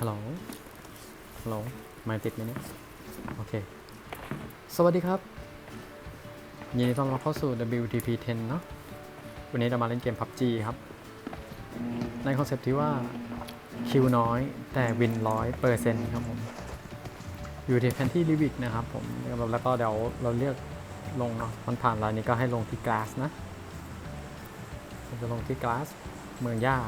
ฮัลโหล ฮัลโหล ไม่ติดไหมเนี่ย โอเค สวัสดีครับ ยินดีต้อนรับเข้าสู่ WTP 10 เนอะวันนี้เรามาเล่นเกม PUBG ครับ ในคอนเซปต์ที่ว่า คิวน้อยแต่วินร้อยเปอร์เซ็นต์ครับผม อยู่ที่แผนที่ลิวิกนะครับผม แล้วก็เดี๋ยวเราเลือกลงเนาะมันผ่านรายนี้ก็ให้ลงที่ก a าสนะ จะลงที่ก a าสเมืองย่า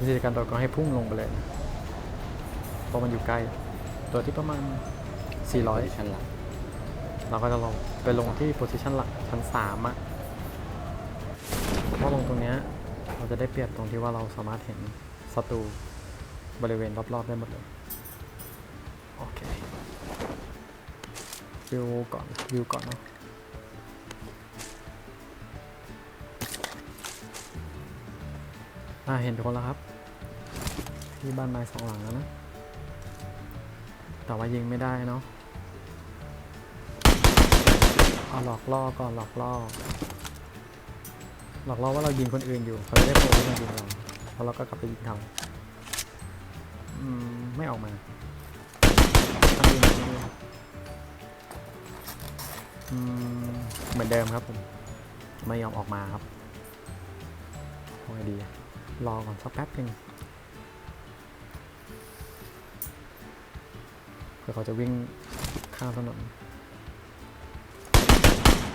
วิธีการโดดก็ให้พุ่งลงไปเลยนะเพราะมันอยู่ใกล้ ตัวที่ประมาณ 400 ชั้นหลังเราก็จะลงไปลงที่โพซิชันหลักชั้น3อะเพราะลงตรงเนี้ยเราจะได้เปรียบตรงที่ว่าเราสามารถเห็นศัตรูบริเวณรอบๆได้หมดเลย โอเควิวก่อนวิวก่อนเนาะอ่าเห็นทุกคนแล้วครับ ที่บ้านไม้สองหลังแล้วนะ แต่ว่ายิงไม่ได้เนาะเอาหลอกล่อก่อนหลอกล่อ หลอกล่อว่าเรายิงคนอื่นอยู่เขาจะได้โผล่มายิงเราแล้วเราก็กลับไปยิงเขาอืมไม่ออกมาทำดีทำดีอืมเหมือนเดิมครับผม ไม่ยอมออกมาครับทำไงดี รอก่อนสักแป๊บหนึง เพื่อเขาจะวิ่งข้ามถนน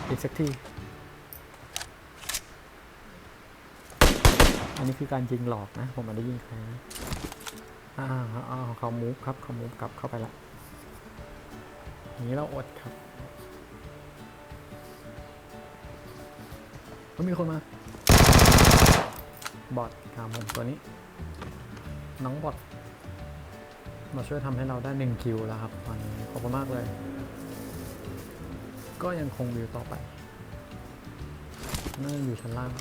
อีกสักทีอันนี้คือการยิงหลอกนะ ผมไม่ได้ยิงใครนะอ่าอ่าเขามูฟครับเขามูฟกลับเข้าไปละนี้เราอดครับก็มีคนมา บอทครับผมตัวนี้ น้องบอท มาช่วยทำให้เราได้หนึ่งคิวแล้วครับตอนนี้ขอบคุณมากเลย ก็ยังคงวิวต่อไปน่าจะอยู่ชั้นล่าง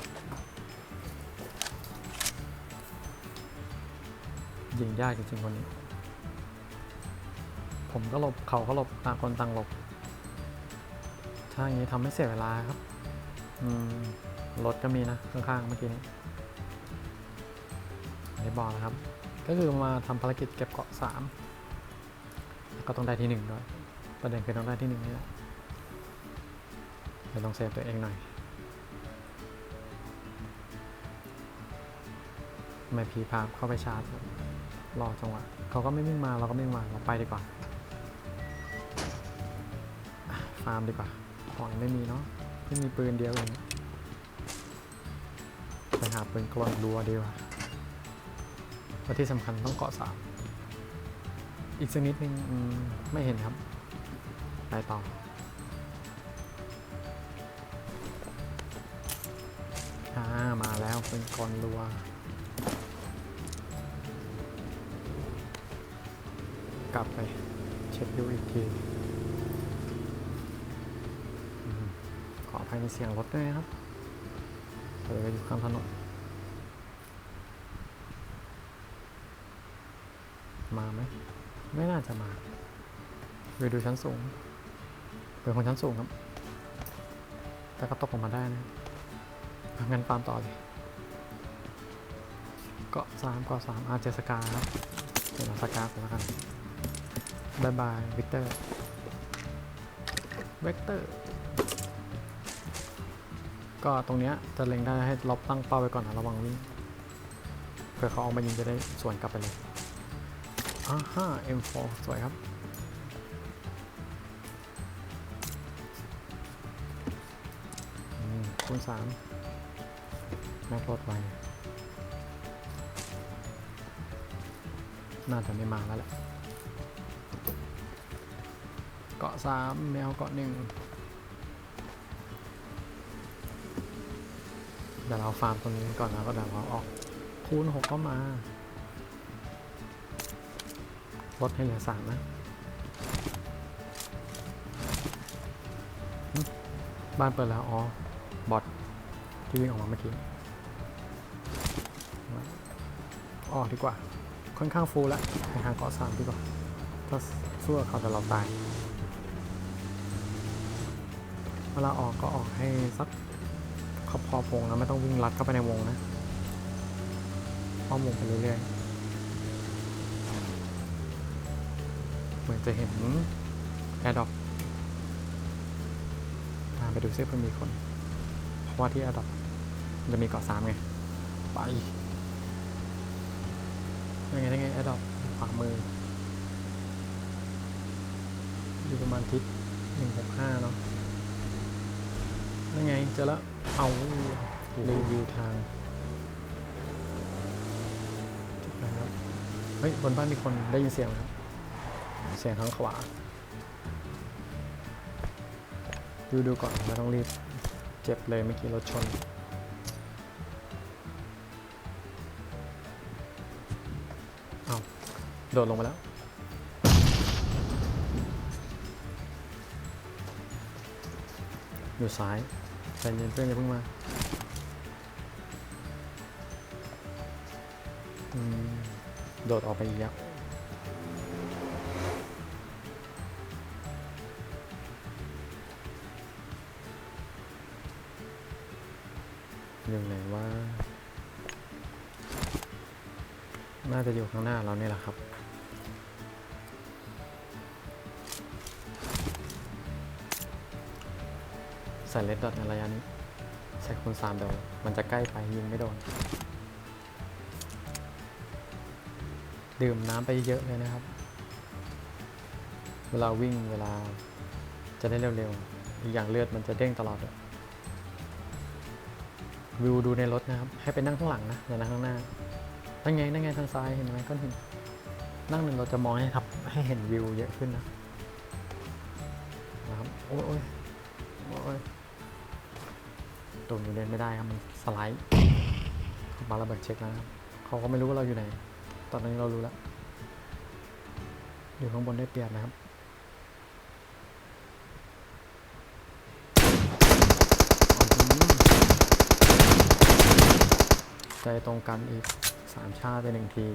ยิงยากจริงๆคนนี้ ผมก็หลบเขาก็หลบต่างคนต่างหลบ ถ้าอย่างนี้ทำให้เสียเวลาครับ อืมรถก็มีนะ ข้างๆเมื่อกี้นี้ไม่บอกนะครับ ก็คือมาทำภารกิจเก็บเกาะสามก็ต้องได้ที่หนึ่งด้วย ประเด็นคือต้องได้ที่หนึ่งนี่แหละเดี๋ยวลองเซฟตัวเองหน่อยไม่พีพาเข้าไปชาร์จรอจังหวะเขาก็ไม่วิ่งมาเราก็ไม่วิ่งมาเราไปดีกว่า ฟาร์มดีกว่าของยังไม่มีเนาะไม่มีปืนเดียวเองไปหาปืนกลอนรัวดีกว่า และที่สำคัญต้องเกาะสามอีกสักนิดนึงมไม่เห็นครับ ไปต่อามาแล้วเป็นกลรัวกลับไป เช็คดูอีกทีอขออภัยในเสียงรถด้วยนะครับเอออยู่ข้างถนน มาไหมไม่น่าจะมาไปดูชั้นสูงเป็นคนชั้นสูงครับ แต่ก็ตกลงมาได้นะทำงานฟาร์มต่อเลยเกาะสามเกาะสามอาเจสกาครับเดี๋ยวเราสกาก่อนแล้วกันบายบายวิกเตอร์เวกเตอร์ก็ตรงเนี้ยจะเล็งได้ให้ล็อบตั้งเป้าไว้ก่อนนะระวังวิ่งเผื่อเขาออกมายิงจะได้สวนกลับไปเลย อ่าฮ่า M4 สวยครับ คูณสามแม็กลดไวน่าจะไม่มาแล้วแหละ เกาะสามแมวเกาะหนึ่งเดี๋ยวเราฟาร์มตรงนี้ก่อนนะก็เดี๋ยวเราออก คูณหกก็มา ลดให้เหลือสามนะ บ้านเปิดแล้ว อ๋อ บอทที่วิ่งออกมาเมื่อกี้ออกดีกว่า ค่อนข้างฟูลแล้วไปหาเกาะสามดีกว่า ถ้าสู้เขาจะเราตาย เวลาออกก็ออกให้สักขอบขอบวงนะไม่ต้องวิ่งลัดเข้าไปในวงนะอ้อมวงไปเรื่อยๆ เหมือนจะเห็นแอร์ดอปตามไปดูซิเพื่อมีคน เพราะว่าที่แอร์ดอปมันจะมีเกาะสามไง ไปยังไงยังไงแอร์ดอปขวามือ อยู่ประมาณทิศหนึ่งหกห้าเนาะนั่นไงเจอแล้วเอารีวิวทางจุดนะครับ เฮ้ย บนบ้านมีคนได้ยินเสียงไหมครับ เสียงทางขวา ดูดูก่อนไม่ต้องรีบ เจ็บเลยเมื่อกี้รถชน เอาโดดลงมาแล้วอยู่ซ้ายใจเย็นเพื่อนอย่าเพิ่งมาโดดออกไปอีกแล้ว อยู่ข้างหน้าเรานี่แหละครับใส่เลดดอทในระยะนี้ใส่คูณสามเดี๋ยวมันจะใกล้ไปยิงไม่โดน ดื่มน้ำไปเยอะเลยนะครับ เวลาวิ่งเวลาจะได้เร็วๆ อีกอย่างเลือดมันจะเด้งตลอดเลยวิวดูในรถนะครับ ให้ไปนั่งข้างหลังนะอย่านั่งข้างหน้า นั่นไงนั่นไงทางซ้ายเห็นไหมก้อนหินนั่งหนึ่งเราจะมองให้ครับให้เห็นวิวเยอะขึ้นนะนะครับโอ้ยโอ้ยโอ้ยตรงนี้เล่นไม่ได้ครับมันสไลด์เขามาระเบิดเช็คแล้วนะครับเขาก็ไม่รู้ว่าเราอยู่ไหน ตอนนี้เรารู้แล้วอยู่ข้างบนได้เปรียบนะครับใจตรงกันอีก สามชาติไปหนึ่งที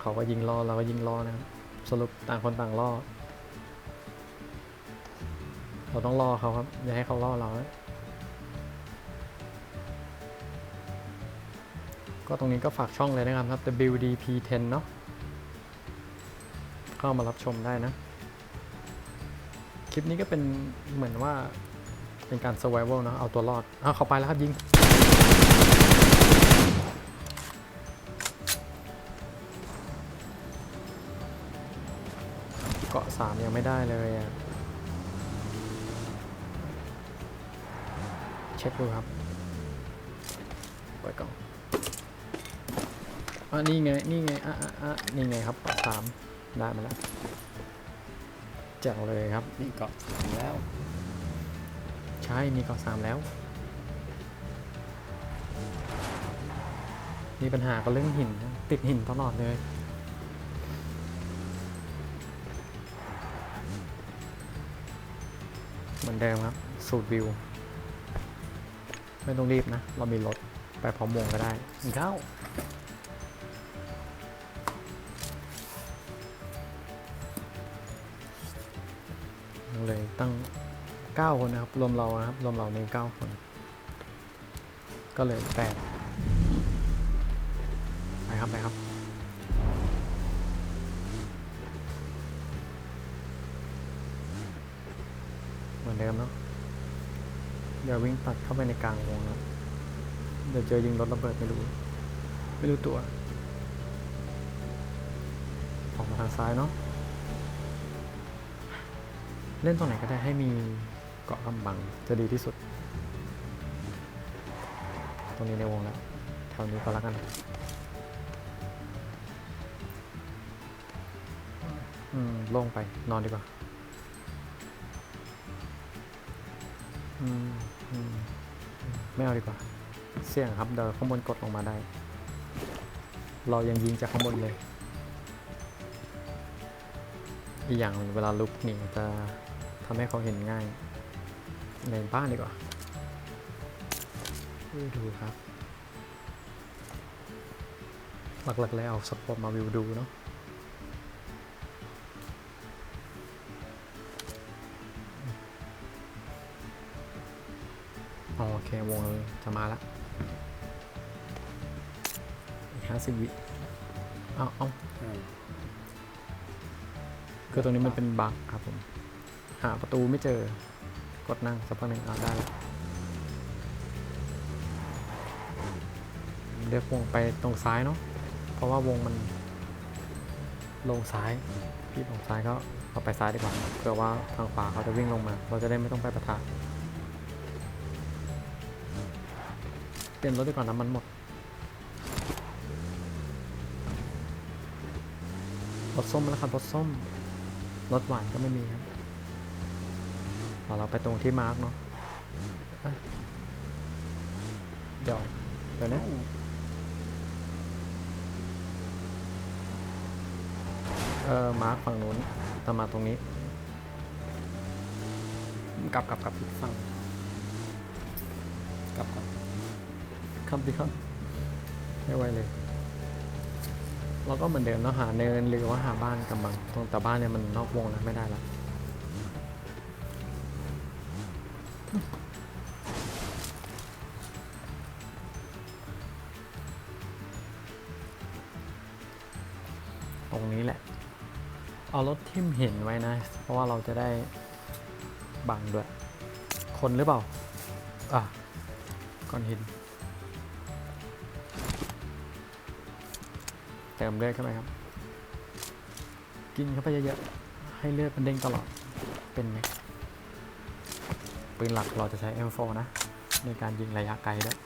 เขาก็ยิงล่อเราก็ยิงล่อนะครับสรุปต่างคนต่างล่อ เราต้องล่อเขาครับอย่าให้เขาล่อเรานะก็ตรงนี้ก็ฝากช่องเลยนะครับครับ WDP10 เนาะเข้ามารับชมได้นะ คลิปนี้ก็เป็นเหมือนว่าเป็นการ survival เนะเอาตัวรอดอ้าวเขาไปแล้วครับยิง สามยังไม่ได้เลยอะเช็คดูครับเปิดกล่องอะนี่ไง นี่ไง อะอะอะนี่ไงครับเกาะสามได้มาแล้วแจ๋วเลยครับ นี่เกาะสามแล้ว ใช่มีเกาะสามแล้ว มีปัญหาก็เรื่องหินนะติดหินตลอดเลย อนเดิมครับ สูตรวิว ไม่ต้องรีบนะ เรามีรถ ไปพร้อมวงก็ได้เก้าเลยตั้ง 9 คนนะครับ รวมเรานะครับ รวมเราใน 9 คน ก็เลย8ไปครับ ไปครับ เหมือนเดิมเนาะ วิ่งตัดเข้าไปในกลางวงครับเดี๋ยวเจอยิงรถระเบิดไม่รู้ ไม่รู้ตัว ออกมาทางซ้ายเนาะ เล่นตรงไหนก็ได้ให้มีเกาะกำบังจะดีที่สุด ตรงนี้ในวงแล้วแถวนี้ก็แล้วกันอืมโล่งไปนอนดีกว่าอืม ไม่เอาดีกว่า เสี่ยงครับเดี๋ยวข้างบนกดลงมาได้ เรายังยิงจากข้างบนเลย อีกอย่างเวลาลุกหนีจะทำให้เขาเห็นง่าย ในบ้านดีกว่าดูครับ หลักๆแล้วเอาสปอร์ตมาวิวดูเนาะ เควงจะมาแล้วอีกห้าสิบวิเอาเอาอืมคือตรงนี้มันเป็นบั๊กครับผม หาประตูไม่เจอ กดนั่งสักพักหนึ่งเอาได้แล้วเลือกวงไปตรงซ้ายเนาะ เพราะว่าวงมัน ลงซ้าย พี่ลงซ้ายก็เราไปซ้ายดีกว่าเผื่อว่าทางขวาเขาจะวิ่งลงมา เราจะได้ไม่ต้องไปประทะ เปลี่ยนรถดีกว่าน้ำมันหมดรถส้มแล้วครับรถส้มรถหวานก็ไม่มีครับเอเราไปตรงที่มาร์กเนาะเอ้ยเดี๋ยวเดี๋ยวนะเออมาร์กฝั่งนู้นจะมาตรงนี้ กลับกลับกลับอีกฝั่งกลับก่อน ครับดีครับไม่ไหวเลย เราก็เหมือนเดิมเนาะหาเนินหรือว่าหาบ้านกำบังตรงแต่บ้านเนี่ยมันนอกวงแล้วไม่ได้แล้วตรงนี้แหละ เอารถทิมเห็นไว้นะ เพราะว่าเราจะได้บังด้วย คนหรือเปล่า อะก้อนหิน ติมเลือดเข้าไปครับ กินเข้าไปเยอะๆ ให้เลือดมันเด้งตลอด เป็นไหมปืนหลักเราจะใช้ M4 นะ ในการยิงระยะไกลด้วย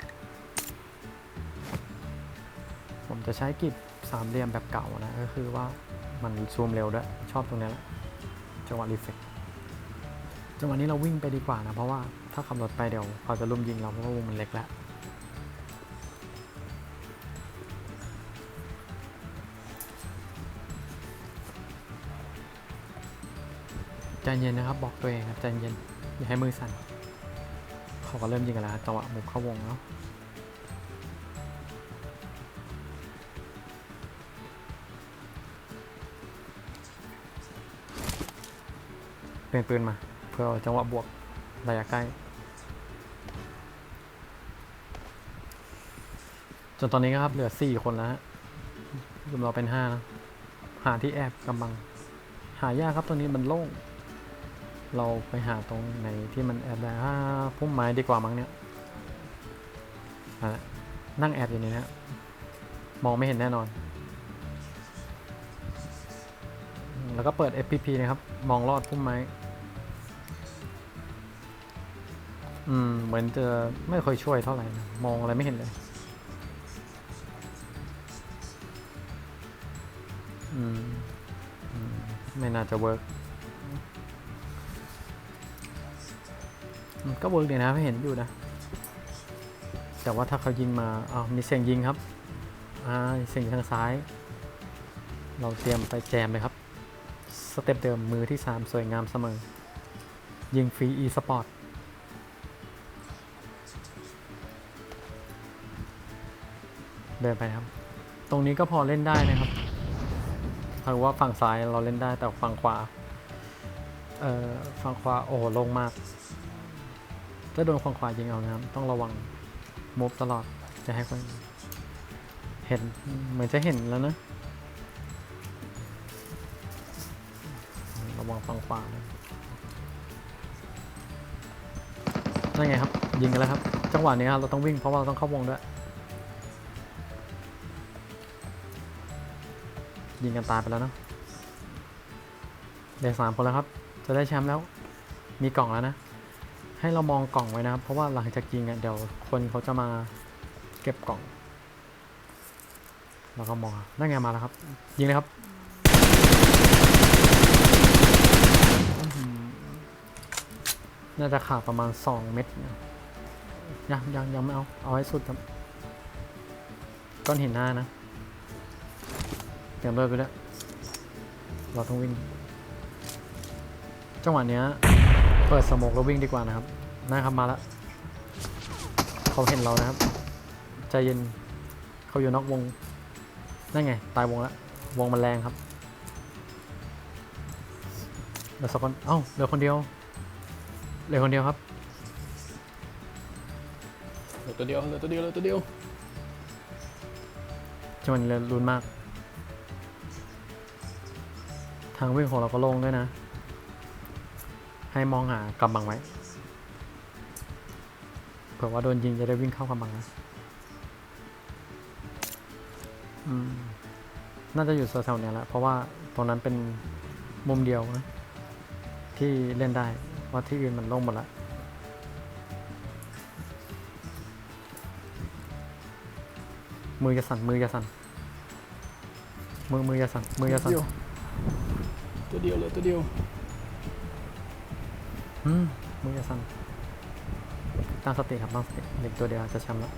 ผมจะใช้กิบสามเหลี่ยมแบบเก่านะ ก็คือว่ามันซูมเร็วด้วย ชอบตรงนี้แหละจังหวะรีเฟกจังหวะนี้เราวิ่งไปดีกว่านะ เพราะว่าถ้าขับรถไปเดี๋ยวเขาจะลุมยิงเราเพราะว่าวงมันเล็กแล้ว เย็นนะครับ บอกตัวเองครับใจเย็น อย่าให้มือสั่น เขาก็เริ่มยิงกันแล้วจังหวะบุกเข้าวงเนาะเปลี่ยนปืนมา เพื่อจังหวะบวกระยะใกล้จนตอนนี้ครับเหลือ4คนแล้วฮะรวมเราเป็น5นะหาที่แอบกำบัง หายากครับตรงนี้มันโล่ง เราไปหาตรงไหนที่มันแอบได้อ่าพุ่มไม้ดีกว่ามั้งเนี่ยนั่งแอบอยู่ในนี้มองไม่เห็นแน่นอน แล้วก็เปิด FPP นะครับ มองลอดพุ่มไม้ อืม เหมือนจะไม่ค่อยช่วยเท่าไหร่นะ มองอะไรไม่เห็นเลย อืมอืมไม่น่าจะเวิร์ก ก็เวิร์กดีนะไม่เห็นอยู่นะ แต่ว่าถ้าเขายิงมาอ้าวมีเสียงยิงครับอ่าเสียงทางซ้าย เราเตรียมไปแจมเลยครับ สเต็ปเดิมมือที่ 3 สวยงามเสมอ ยิงฟรี e สปอร์ตเดินไปครับ ตรงนี้ก็พอเล่นได้นะครับถือว่าฝั่งซ้ายเราเล่นได้แต่ฝั่งขวา เอ่อ ฝั่งขวาโอ้ลงมาก จะโดนฝั่งขวายิงเอานะครับ ต้องระวังมูฟตลอดจะให้คนเห็น เหมือนจะเห็นแล้วนะ ระวังฝั่งขวานะนั่นไงครับ ยิงกันแล้วครับ จังหวะนี้ครับเราต้องวิ่งเพราะว่าเราต้องเข้าวงด้วย ยิงกันตายไปแล้วเนะเดี๋ยวสามคนแล้วครับ จะได้แชมป์แล้ว มีกล่องแล้วนะ ให้เรามองกล่องไว้นะครับ เพราะว่าหลังจากยิงอะเดี๋ยวคนเขาจะมาเก็บกล่องเราก็มองนั่นไงมาแล้วครับ ยิงเลยครับน่าจะขาดประมาณ 2 เม็ดนะยังยังยังไม่เอา เอาให้สุดครับก้อนหินหน้านะเตรียมเลิกไปแล้วเราต้องวิ่ง จังหวะเนี้ย เปิดสโมกแล้ววิ่งดีกว่านะครับนะครับมาแล้วเขาเห็นเรานะครับ ใจเย็นเขาอยู่นอกวง นั่นไง ตายวงแล้ว วงมันแรงครับเหลือสองคนเอ้าเหลือคนเดียวเหลือคนเดียวครับเหลือตัวเดียวเหลือตัวเดียวเหลือตัวเดียวจังหวะนี้เลยลุ้นมาก ทางวิ่งของเราก็โล่งด้วยนะ ให้มองหากำบังไว้ เผื่อว่าโดนยิงจะได้วิ่งเข้ากำบังนะน่าจะอยู่แถวๆเนี้ยแหละ เพราะว่าตรงนั้นเป็นมุมเดียวนะ ที่เล่นได้ ว่าที่อื่นมันโล่งหมดละมือจะสั่น มือจะสั่น มือมือจะสั่น มือจะสั่น ตัวเดียวเลือตัวเดียว อืมมือจะสั่นตั้งสติครับตั้งสติเด็กตัวเดียวจะแชมป์แล้ว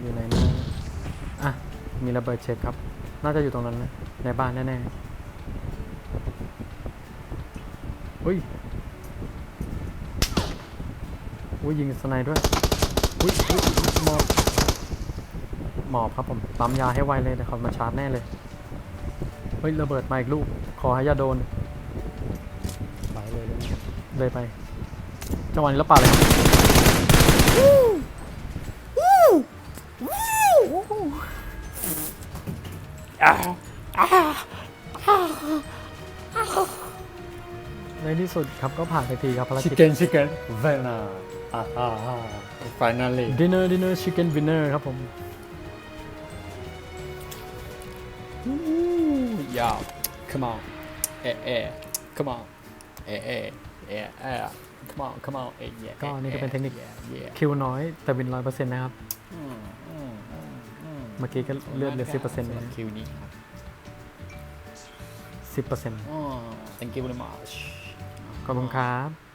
อยู่ไหนนะอะ มีระเบิดเช็คครับ น่าจะอยู่ตรงนั้นนะ ในบ้านแน่ๆอุ้ยอุ้ยยิงสไนด์ด้วยอุ้ยอุ้ยหมอบหมอบครับผมปั๊มยาให้ไวเลยเดี๋ยวเขามาชาร์จแน่เลย ฮ้ยระเบิดมาอีกลูก ขอให้อย่าโดน ไปเลยเลยเลยไป จังหวะนี้แล้วป่าดเลยในที่สุดครับก็ผ่านไปทีครับภารชิคกิจ เก้นชิคเก้นเวน่าอ่าอ่าอ่าไฟนาลีดินเนอร์ดินเนอร์ชิคเก้นวินเนอร์ครับผม ยาว come on เอะเอะ come on เอะเอะเอะเอะ come on come on เอะเอะก็นี่ก็เป็นเทคนิคเอะเอะคิวน้อยแต่วินร้อยเปอร์เซ็นต์นะครับอืมอืมอืมอืมเมื่อกี้ก็เลือดเหลือสิบเปอร์เซ็นต์สำหรับคิวนี้ครับสิบเปอร์เซ็นต์อ๋อ thank you very much ขอบคุณครับ